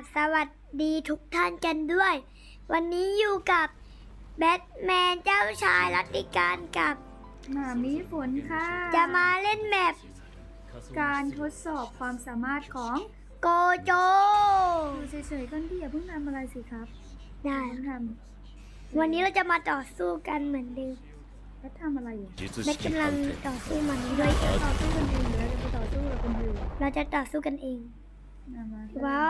บสวัสดีทุกท่านกันด้วย วันนี้อยู่กับแบทแมนเจ้าชายรัติการกับ หมามีฝนค่ะจะมาเล่นแมปการทดสอบความสามารถของโกโจ ดูเฉยๆก่อนพี่อย่าเพิ่งทำอะไรสิครับได้ ต้วันนี้เราจะมาต่อสู้กันเหมือนเดิมำแล้วทำอะไรอยู่แบทกำลังต่อสู้มันด้วย ต่อสู้กันเองเลยจะต่อสู้กับคนอื่นเราจะต่อสู้กันเอง ว้า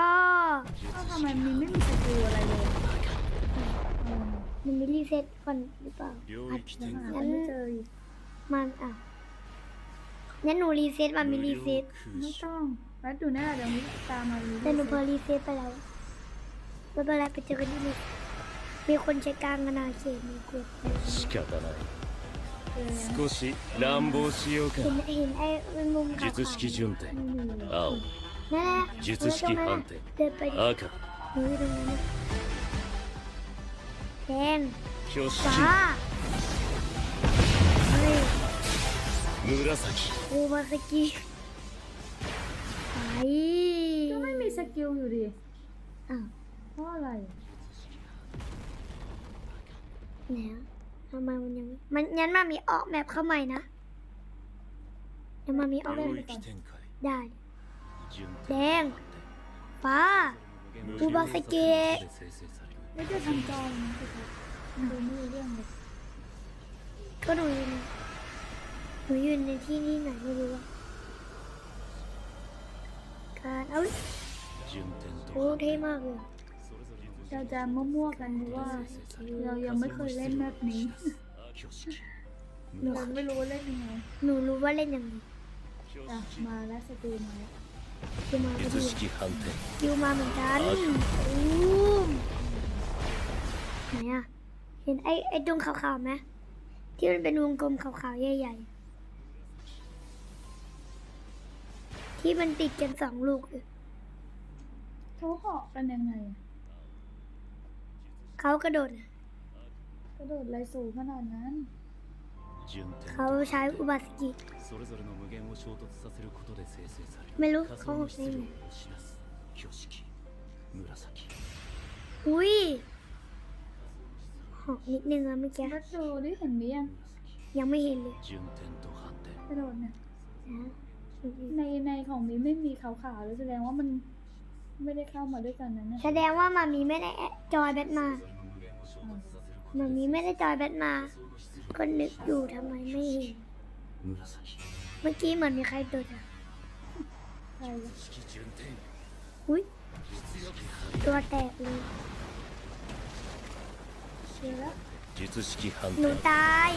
ว เอ้าทำไมมันไม่มีสกิลอะไรเลยเออ มันมีรีเซ็ตก่อนหรือเปล่า 領域 ยัง 展 หา 開 มันไม่เจออีก มันอ่ะงั้นหนูรีเซ็ตมันมีรีเซ็ต ไม่ 空 ต้องแล้วดูหน้าเดี๋ยวนี้ตามมาเลย แต่หนูเพอรีเซ็ตไปแล้วไม่เป็นไรไปเจอกันที่นี่มีคนใช้กลางนาเขตมีกดไป 仕方ない เจอแล้ว 少し乱暴しよう เห็น か เห็นไอ้มุมขาว 術式順 ไม่ 天 มีเลย 青 ๆนั่นแหละ 術式判定 เดินไปดิ 赤 หนูอยู่ตรงนั้นน่ะแดง 挙式 ฟ้าเฮ้ย 紫 โอมาสกิไป ก็ไม่มีสกิลอยู่ดิ อ้าว เพราะอะไร แล้วทำไมมันยังมันยันมามีออกแบบเข้าใหม่นะยังมามีออกแบบ 領域展開 ได้ 順 แดง ฟ้า อุบาสเกะไม่ได้ทำจอะดูไม่รู้เรื่องเลยก็หนูยืนหนูยืนในที่นี่ไหนไม่รู้ว่าการเอาโอ้เท่มากเลยเราจะมั่วๆกันเพราะว่า เรายังไม่เคยเล่นแบบนี้หนูไม่รู้เล่นยังไงหนูรู้ว่าเล่นยังไงมาแล้วสตูมาแล้ว ยูมาพอ 術 ดี 式判定 ยูมาเหมือนกันอู้มไหนอะเห็นไอ้ไอ้ดวงขาวๆไหมที่มันเป็นวงกลมขาวๆใหญ่ๆที่มันติดกันสองลูกเลย เขาเหาะกันยังไงอะ เขากระโดดอะ กระโดดไรสูงขนาดนั้น 順天 เขาใช้อุบาสกิ それぞれの無限を衝突させることで生成される ไม่รู้เขาออกไไงอุ้ยหอกนิดนึงอะเมื่อกี้แล้วดูได้เห็นหรือยังยังไม่เห็นเลยกระโดดนะนะในในของมีไม่มีขาวๆเลยแสดงว่ามันไม่ได้เข้ามาด้วยกันนั้นนะแสดงว่ามามีไม่ได้จอยแบทมามามีไม่ได้จอยแบทมาก็นึกอยู่ทำไมไม่เห็นเมื่อกี้เหมือนมีใครโดดอะ อุ้ยตัวแตกเลยเชียแล้วหนูตาย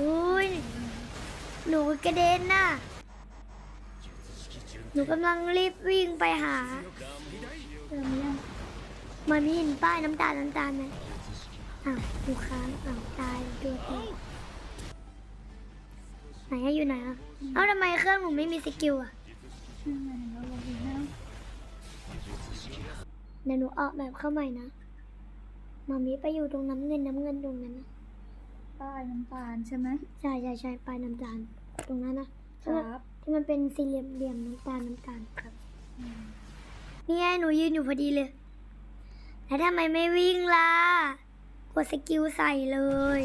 อุ้ยหนูกระเด็นน่ะหนูกำลังรีบวิ่งไปหาเริ่มยังมันมีเห็นป้ายน้ำตาลน้ำตาลไหมอ้าวหนูค้างอ้าวตายตัวแตกไหนอะอยู่ไหนอะเอ้าทำไมเครื่องหนูไม่มีสกิลอะ ยังไงเห็นแล้วเราเห็นแล้วเดี๋ยวหนูออกแบบเข้าใหม่นะมามีไปอยู่ตรงน้ำเงินน้ำเงินตรงนั้นนะป้ายน้ำตาลใช่ไหมใช่ใช่ใช่ปลายน้ำตาลตรงนั้นนะคที่มันรับที่มันเป็นสี่เหลี่ยมเหลี่ยมน้ำตาลน้ำตาลครับนี่ไงหนูยืนอยู่พอดีเลย แล้วทำไมไม่วิ่งล่ะกดสกิลใส่เลย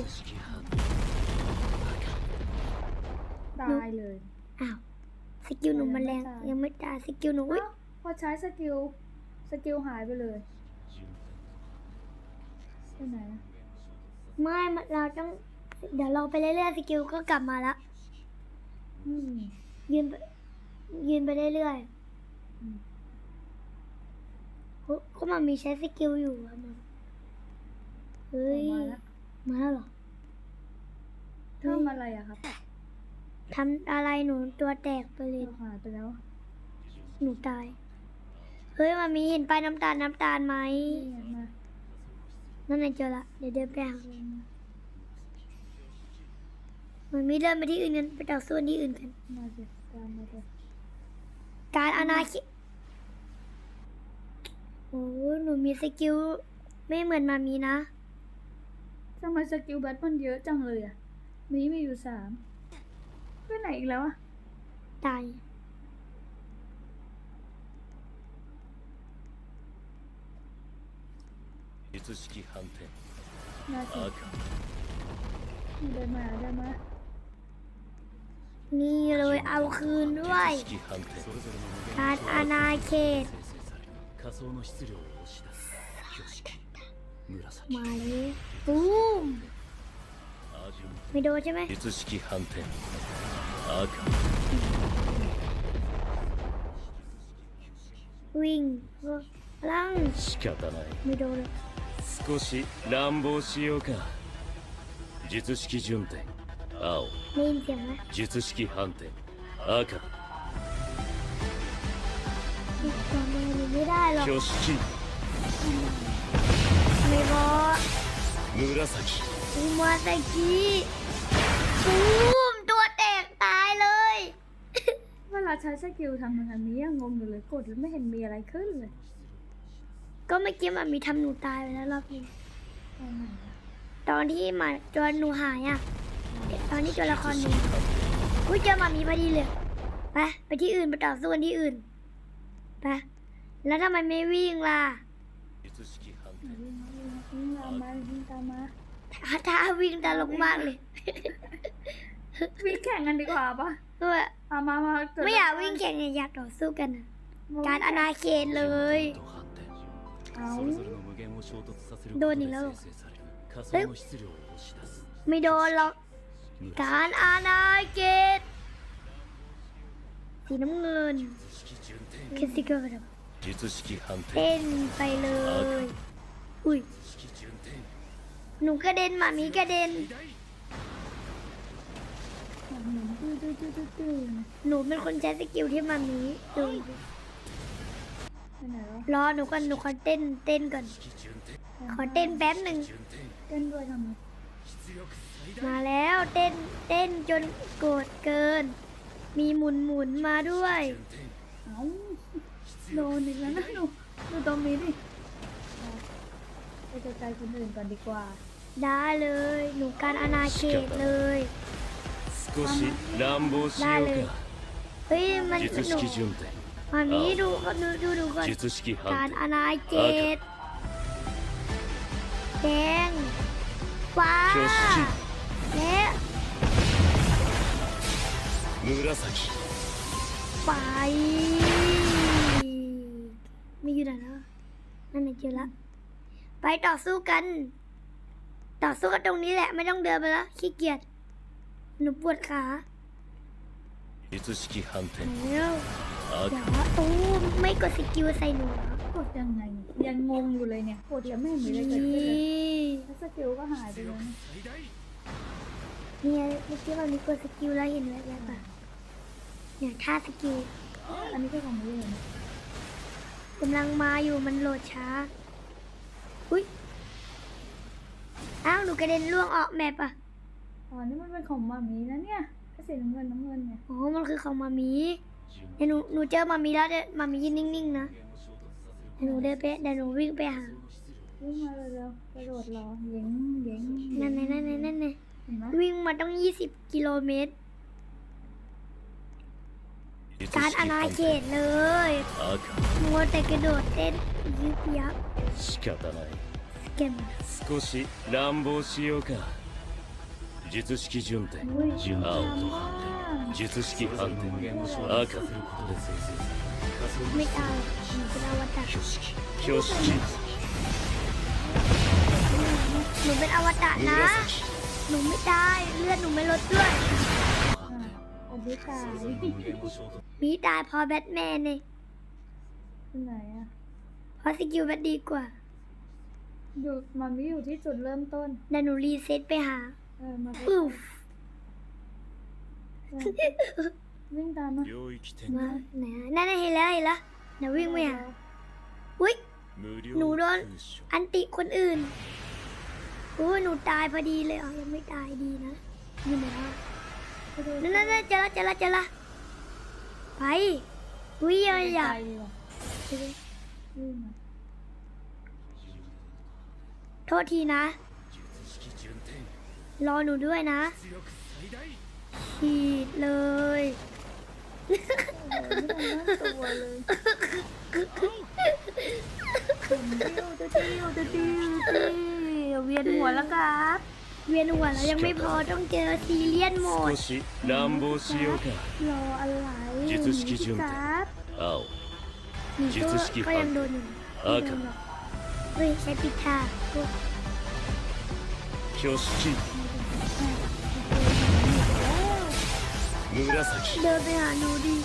ตายเลย อ้าว สกิลหนูมันแรงยัยังไม่ไม่ตายตายสกิลหนูอุ๊ยเอ้าพอใช้สกิลสกิลหายไปเลยไปไหนอะไม่มันเราต้อง เดี๋ยวเราไปเรื่อยๆสกิลก็กลับมาละอืมยืนไปยืนไปเรื่อยอืมๆโอ้ก็มันมีใช้สกิลอยู่อะมันเฮ้ยมาแล้วมาแล้วเหรอทำอะไรอะครับ ทำอะไรหนูตัวแตกไปเลยเราหายไปแล้วหนูตาย เฮ้ยมามีเห็นปลายน้ำตาลน้ำตาลไหมนี่ไงมานั่นไงเจอละ เดี๋ยวเดินไปหามันมีเดินไปที่อื่นกันไปต่อสู้ที่อื่นกัน มาสิตามมาเลยการอาณาเขตโอ้หนูมีสกิลไม่เหมือนมามีนะ ทำไมสกิลแบทมันเยอะจังเลยอะมีมีอยู่สาม ไปไหนอีกแล้วอะ ตาย 術式反転 น่าสิ 赤 เดินมาเดินมา นี่เลยเอาคืนด้วย 術式反転それぞれの無限 การอาณาเขต 生成される仮想の質量を押し出す標識紫 มาเลยตูม アージュン ไม่โดนใช่ไหม 術式反転 赤ウィングラン仕方ないミドル。少し乱暴しようか。術式順転青。術式反転赤。挙式。紫。紫お ช้สกิลทำอันนี้ยังงงอยู่เลยกดแล้วไม่เห็นมีอะไรขึ้นเลย ก็เมื่อกี้มันมีทำหนูตายไปแล้วรอบนึงตอนที่มาจนหนูหายอะ ตอนนี้เจอละครหนูกูเจอมามีพอดีเลยไปไปที่อื่นไปต่อสู้กันที่อื่นไปแล้วทำไมไม่วิ่งล่ะวิ่งตามมาวิ่งตามมาท้าวิ่งตลกมากเลยวิ่งแข่งกันดีกว่าปะ คือแมาไม่อยากวิ่งแข่งอยากต่อสู้กันการอนาเขตเลยโดนอีกแล้วไม่โดนหรอก การอาณาเขตสีน้ำเงินเคสติกอร์เต้นไปเลย อุ้ยหนูกระเด็นหมามีกระเด็น หนูเป็นคนใช้สกิลที่มันนี้ดูรอหนูก่อนหนูขอเต้นเต้นก่อน ขอเต้นแป๊บหนึ่งเต้นด้วยทำไมมาแล้วเต้นเต้นจนโกรธเกิน มีหมุนหมุนมาด้วยโดนอีกแล้วนะหนูดูตอมีดิไปจัการคนอื่นก่อนดีกว่า ได้เลย หนูการอนาเขตเลย 少し乱暴しよう เฮ้ยมัน か ส 術 นุก 式順転 มามีดูดูดูดูก่อน 術式 การ 反 อาณาเขตแดงฟ้า 転挙式 และ 紫 ไปมีอยู่ไหนแล้วนั่นไงเจอละไปต่อสู้กัน ต่อสู้กันตรงนี้แหละ ไม่ต้องเดินไปแล้วขี้เกียจ หนูปวดขา 術式反転 แล้ว 赤 เดี๋ยวโอ้ไม่กดสกิลใส่หนูเหรอก ดยังไงยังงงอยู่เลยเนี่ยกดแล้วไม่เห็นมีอะไรเกิดขึ้นเลย นี่ แล้วสกิลก็หายไปเลยนะ 最大 เนี่ยเมื่อกี้มันมีกดสกิลแล้วเห็นไหมแบบอ่ะเนี่ยท่าสกิล อันนี้ก็ของนี้เลย กำลังมาอยู่มันโหลดช้า อุ้ยอ้าวหนูกระเด็นล่วงออกแมปอ่ะ อ๋อนี่มันเป็นของมามีนะเนี่ยก็สีน้ำเงินน้ำเงินเนี่ย โอ้มันคือของมามี 順 เดี๋ยวหนูหนูเจอมามีแล้วเดี๋ยวมามียืนนิ่งๆนะ 無限を衝突させる เดี๋ยวหนูเดินไปเดี๋ยวหนูวิ่งไปหา วิ่งมาเร็วๆกระโดดรอเย้งเย้ง นั่นไงนั่นไงนั่นไง เห็นไหม วิ่งมาต้องยี่สิบกิโลเมตร 術 การ 式 อาณา 反 เข 転 ตเลย 赤 มัวแต่กระโดดเต้นยึบยับ 仕方ない สเก็ม 少し乱暴しようか 術式順転 อุ้ย 青と反転術式反転赤 ไม่เอาหนูเป็นอวตาร 挙式挙式 หนูเป็นอวตารนะ 紫 หนูไม่ได้เลือดหนูไม่ลดด้วย อันนี้ตาย それぞれの無限を衝突 มีตายพอแบทแมนเนี่ย ที่ไหนอะ เพราะสกิลแบทดีกว่า อยู่มันไม่อยู่ที่จุดเริ่มต้น เดี๋ยวหนูรีเซ็ตไปหา เออมา อุ๊ฟ วิ่งตามมา 領域展 มาไหนอะนั่นน่ะเห็นแล้วเห็นแล้วเดี๋ยววิ่งไปหาอุ้ย 無料 หนูโดน 空所 อันติคนอื่นอุ้ยหนูตายพอดีเลยอ๋อยังไม่ตายดีนะอยู่ไหนวะ กระโดด นั่นนั่นนั่นเจอละเจอละเจอละไปอุ้ยอย่าอย่า ไปดีกว่าวิ่งมา โทษทีนะ 術式順転 รอหนูด้วยนะ ฉีดเลยตัวเลยตี๊ยวียวเดียวเวียนหัวแล้วครับเวียนหัวแล้วยังไม่พอต้องเจอซีเรียนหมดรออะไรครับมีก็ยังโดนอยู่เฮ้ยใช้ปิดทา เดินไปหาหนูดิ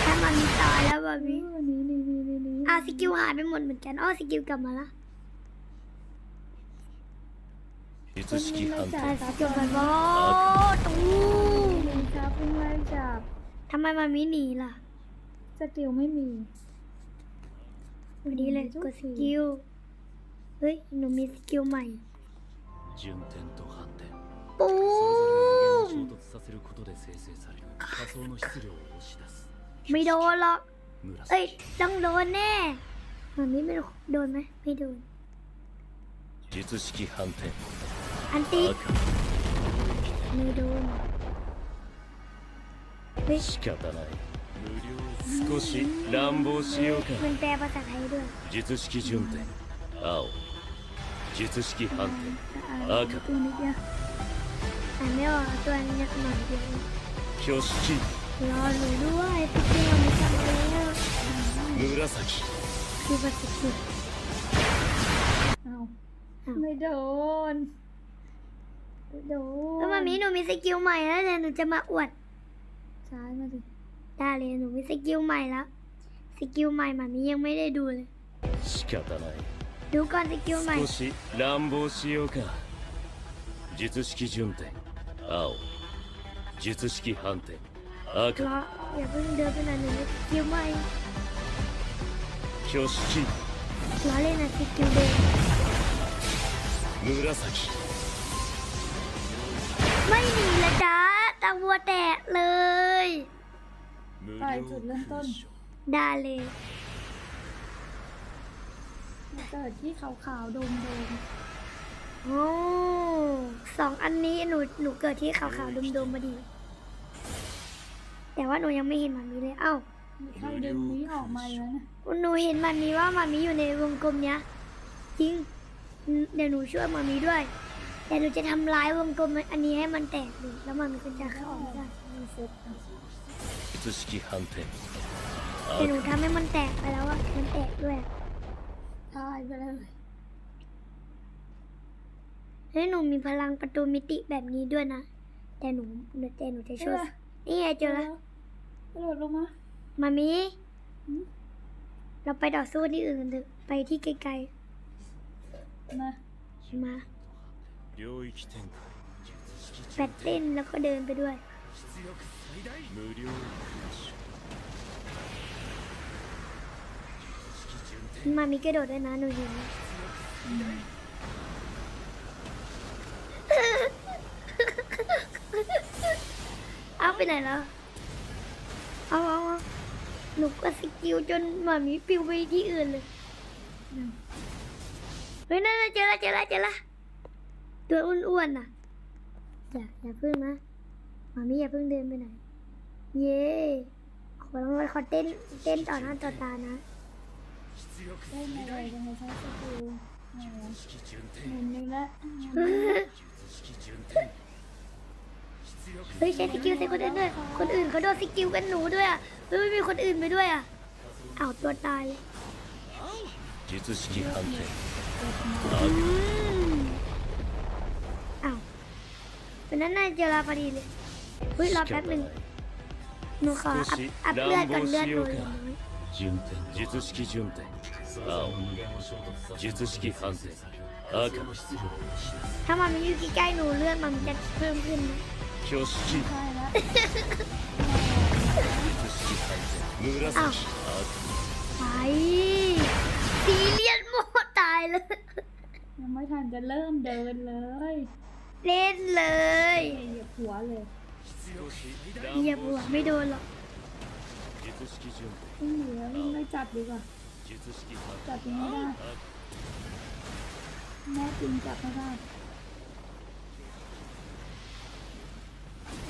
แค่มันตายแล้วแบบนี้นี่นี่นี่นี่นี่อ่สกิลหายไปหมดเหมือนกันอ้อสกิลกลับมาละคุณไม่จับสกิลมันโอ้ตู้นี่ครับเพิ่งไล่จับทำไมมันไม่หนีล่ะ สกิลไม่มีวันนี้เลยกดสกิลเฮ้ยหนูมีสกิลใหม่ปู 衝突させることで生成される仮想の質量を押し出す ไม่โดนหรอก เอ้ย 紫 ต้องโดนแน่มันไม่ไม่โดนไหมไม่โดน 術式反転 อันติ 赤 ไม่โดนเฮ้ย 仕方ない少し乱暴しようか มันแปลภาษาไทยด้วย 術式順天青術式反転 อ่า 赤 ตัวนิดเดียว อ่านไม่ออกตัวนี้หน่อยเดียว 挙式 รอหนูด้วยสกิลมันทำแล้ว 紫 คือภาษาอังกฤษ เอา อ้าว ไม่โดนไม่โดน แล้วมามีหนูมีสกิลใหม่แล้วเดี๋ยวหนูจะมาอวด ซ้ายมาสิ ได้เลยหนูมีสกิลใหม่แล้ว สกิลใหม่มามียังไม่ได้ดูเลย 仕方ない ดูก่อนสกิลใหม่ 少し乱暴しようか術式順天 青術式反転 ร 赤 ออย่าเพิ่งเดินไปไหนหนูมีสกิลใหม่ 挙式 รอเล่นนะสกิลเดิม 紫 ไม่หนีละจ้าตาวัวแตกเลย ไปจุดเริ่มต้น ได้เลย เกิดที่ขาวๆโดม โอ้สองอันนี้หนูหนูเกิดที่ขาวๆดมๆพอดี แต่ว่าหนูยังไม่เห็นมันนี้เลย เอ้าดึงนี้ออกมาแล้วนะหนูเห็นมันนี้ว่ามันนี้อยู่ในวงกลมเนี้ยจริง เดี๋ยวหนูช่วยมันนี้ด้วยเดี๋ยวหนูจะทำลายวงกลมอันนี้ให้มันแตกดิแล้วมันก็จะเข้าออกได้แต่หนูทำให้มันแตกไปแล้วอะมันแตกด้วยตายไปเลย และหนูมีพลังประตูมิติแบบนี้ด้วยนะ แต่หนูแต่หนูจะช่วยนี่ไงเจอแล้วกระโดดลงมามามีเราไปต่อสู้ที่อื่นเถอะไปที่ไกลๆมามาแบตเต้นแล้วก็เดินไปด้วยมามีกระโดดด้วยนะหนูเห็น ไปไหนแล้วเอาเอาหนูก็สกิลจนหมามีปิวไปที่อื่นเลย เฮ้ยนั่นเจอละเจอละเจอละตัวอ้วนๆน่ะ อย่าอย่าพึ่งนะหมามีอย่าพึ่งเดินไปไหน เย่ขอลองขอเต้นเต้นต่อหน้าต่อตานะเต้นอะไรยังไงใช้สกิลเหมืนนึกละ เฮ้ยใช้สกิลใส่คนอื่นด้วย คนอื่นเขาโดนสกิลกันหนูด้วยอ่ะเฮ้ยไม่มีคนอื่นไปด้วยอ่ะเอาตัวตายเลย 術式反転 อืมอ้าวเป็นนั้นน่าเจอลาพอดีเลยเฮ้ยรอ 仕 แป๊บ 方 หนึ่ง ない หนูขออัพอัพเลือดก่อนเลือดหนูเหลือน้อย 順天術式順天青術式反転赤 ถ้ามันมีอยู่ใกล้ๆหนูเลือดมันจะเพิ่มขึ้นนะ 挙式 ใช่แล้ว 術式反転紫赤 ไปซีเรียสโมดตายเลย ยังไม่ทันจะเริ่มเดินเลย เล่นเลย เหยียบหัวเลย เหยียบหัวไม่โดนหรอก 術式順 วิ่งเหลือวิ่งไม่จับดีกว่า 天術式反 จับยังไม่ได้ 転 แม่จริงจับไม่ได้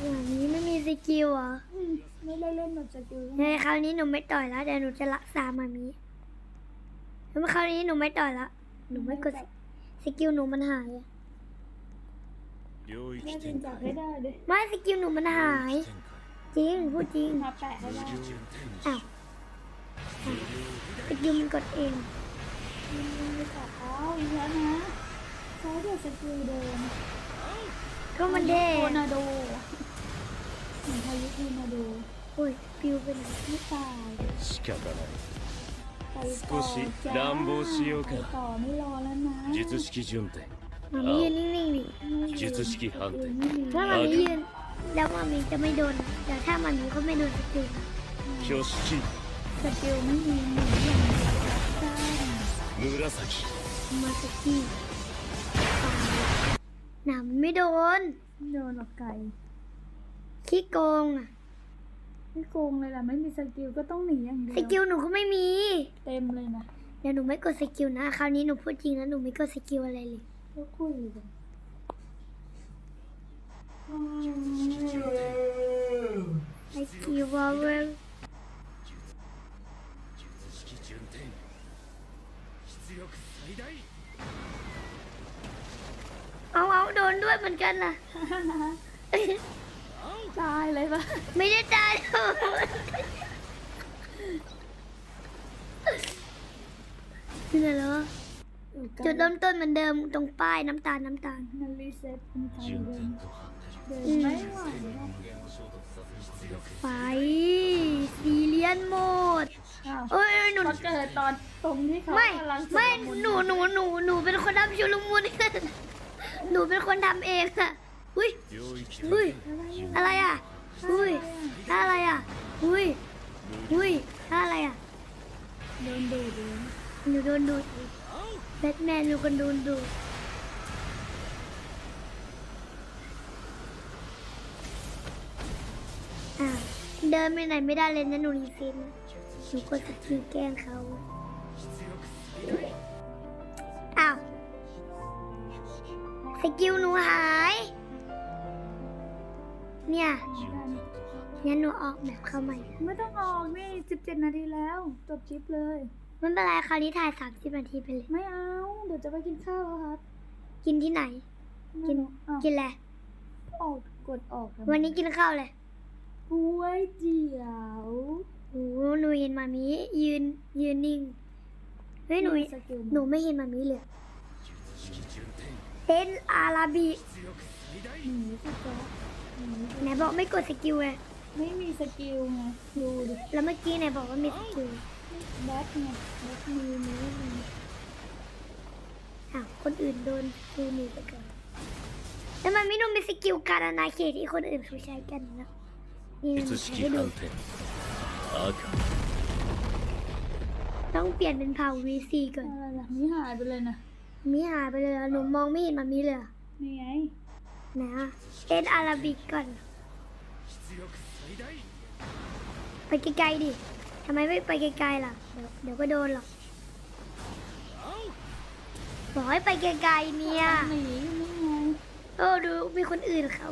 อย่างนี้ไม่มีสกิลเหรอ อืมไม่ได้เล่นแบบสกิล ในคราวนี้หนูไม่ต่อยแล้วเดี๋ยวหนูจะรักษามามี แล้วคราวนี้หนูไม่ต่อยละ หนูไม่กดสสกิลหนูมันหายอะ 領 แม่ 域 จริง 展 จับ 開 ให้ได้เลย ไม่สกิลหนูมันหาย จริง พูดจริง มาแปะให้ได้ อ้าวอ้าวสกิลมันกดเอง ไม่จับเอาอีกแล้วนะใช้แต่สกิลเดิม ก็มันเด้ โทนาโด เหมือนพายุโทนาโด อุ้ยปิวไปไหน ไม่ตาย 仕方ない ไปต่อ 少し จ้า 乱暴しよう ไป か ต่อไม่รอแล้วนะ 術式順転 มามียืนนิ่งๆดิ 術式判定 ถ้ามามียืน แล้วมามีจะไม่โดนนะแต่ถ้ามามีก็ไม่โดนสกิลนะ 挙式 สกิลไม่มีหนีอย่างเดียวจ้า 紫 มาสกิลหนามนไม่โดน โดนหรอกไก่ ขี้โกงอะไม่โกงเลยล่ะ ไม่มีสกิลก็ต้องหนีอย่างเดียวสกิลหนูก็ไม่มี เต็มเลยนะเดี๋ยวหนูไม่กดสกิลนะ คราวนี้หนูพูดจริงนะหนูไม่กดสกิลอะไรเลย ก็คุยกันไอคิวว่าเวลเอาเอาโดนด้วยเหมือนกันนะ ตายเลยปะไม่ได้ตายหรอที่ไหนแล้วจุดเริ่มต้นเหมือนเดิมตรงป้ายน้ำตาลน้ำตาลนั่นรีเซ็ตนทำเดิเดิไมไปสีเลียนหมดเอ้ยหนูเขาเกิดตอนตรงที่เขาไม่ไม่หนูหนูหนูหนูเป็นคนทำชุลมุน หนูเป็นคนทำเองอะ อุ้ยอุ้ยอะไรอะอุ้ยอะไรอะอุ้ยอุ้ยอะไรอะโดนดูดหนูโดนดูดแบทแมนหนูก็โดนดูดเดินไปไหนไม่ได้เลยนะหนูรีซินหนูก็จะกินแกงเขาอ้าวสกิลหนูหาย เนี่ยงั้นหนูออกแบบเข้าใหม่ ไม่ต้องออกนี่17 นาทีแล้ว จบคลิปเลย ไม่เป็นไรคราวนี้ถ่ายสามสิบนาทีไปเลย ไม่เอา เดี๋ยวจะไปกินข้าวแล้วครับกินที่ไหน กินอกินแหละออกกดออกทำไมวันนี้กินข้าวเลยก๋วยเตี๋ยวโอ้หหนูเห็นมามียืนยืนนิ่ง เฮ้ยหนูหนูไม่เห็นมามีเลยเต้นอาราบีหนูสกิล ไหนบอกไม่กดสกิลไงไม่มีสกิลไงดูดิแล้วเมื่อกี้ไหนบอกว่ามีสกิลแบ็คไงแบ็คมือมือมืออ้าวคนอื่นโดนดูมือไปก่อนแล้วมันไม่ต้องมีสกิลการนาเขตที่คนอื่นเขาใช้กันนะนี่นใช้ให้ดูต้องเปลี่ยนเป็นเผ่า V4 ก่อนมีหายไปเลยนะมีหายไปเลยหนูมองไม่เห็นมันมีเลยนี่ไง นะเต้นอาราบิกก่อน ไปไกลๆดิทำไมไม่ไปไกลๆล่ะ เดี๋ยวเดี๋ยวก็โดนหรอกบอกให้ไปไกลๆเนี่ยโอ้ดูมีคนอื่นเขา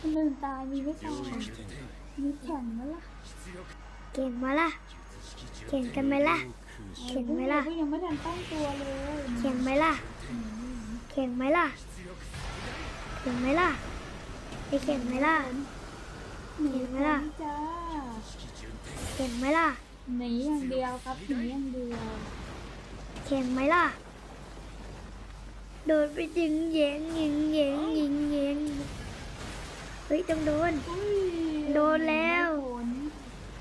คนอื่นตายมีไม่ตายมีแข่งมาล่ะเก่งมาล่ะเก่งกันไหมล่ะเข่งไหมล่ะยังไม่ทันตั้งตัวเลยเข่งไหมล่ะเข่งไหมล่ะ เห็นไหมล่ะไปเห็นไหมล่ะ หนีไหมล่ะเห็นไหมล่ะ หนีอย่างเดียวครับหนีอย่างเดียวเห็นไหมล่ะ โดนไปยิงเหยงยิงเหยงยิงเหยงเฮ้ยต้องโดนโดนแล้ว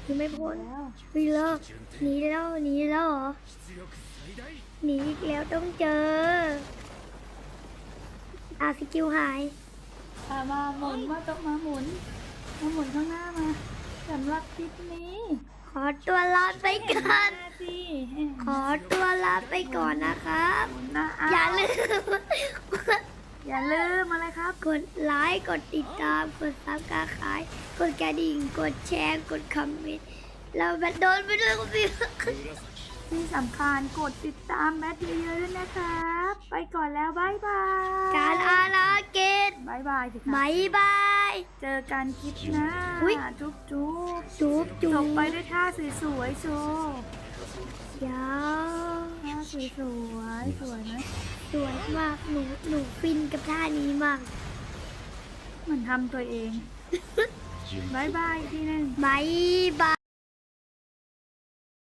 คือไม่พ้นวิ่งแล้วหนีแล้วหนีแล้วเหรอหนีอีกแล้วต้องเจอ อาสกิลหายอะมาหมุนมาตกมาหมุนมาหมุนข้างหน้ามาสำหรับคลิปนี้ขอตัวลาไปก่อน นาทีขอตัวลาไปก่อนนะครับ นะอย่าลืมอย่าลืมอะไรครับ กดไลค์กดติดตาม กดซับกาขาย กดกระดิ่ง กดแชร์ กดคอมเมนต์เราแบบโดนไปด้วยคุณพี่紫 ที่สำคัญกดติดตามแบทเยอะๆด้วยนะครับ ไปก่อนแล้วบายบายการอาณาเกตบายบายสิครับบายบาย เจอกันคลิปหน้าอุ๊ย จุ๊บจุ๊บจูบจูจบบไปด้วยท่าสวยๆโชว์ยาวท่าสสวยสวยนะสวยมากหนูหนูฟินกับท่านี้มากเหมือนทำตัวเอง順บายบายอีกทีหนึง บายบาย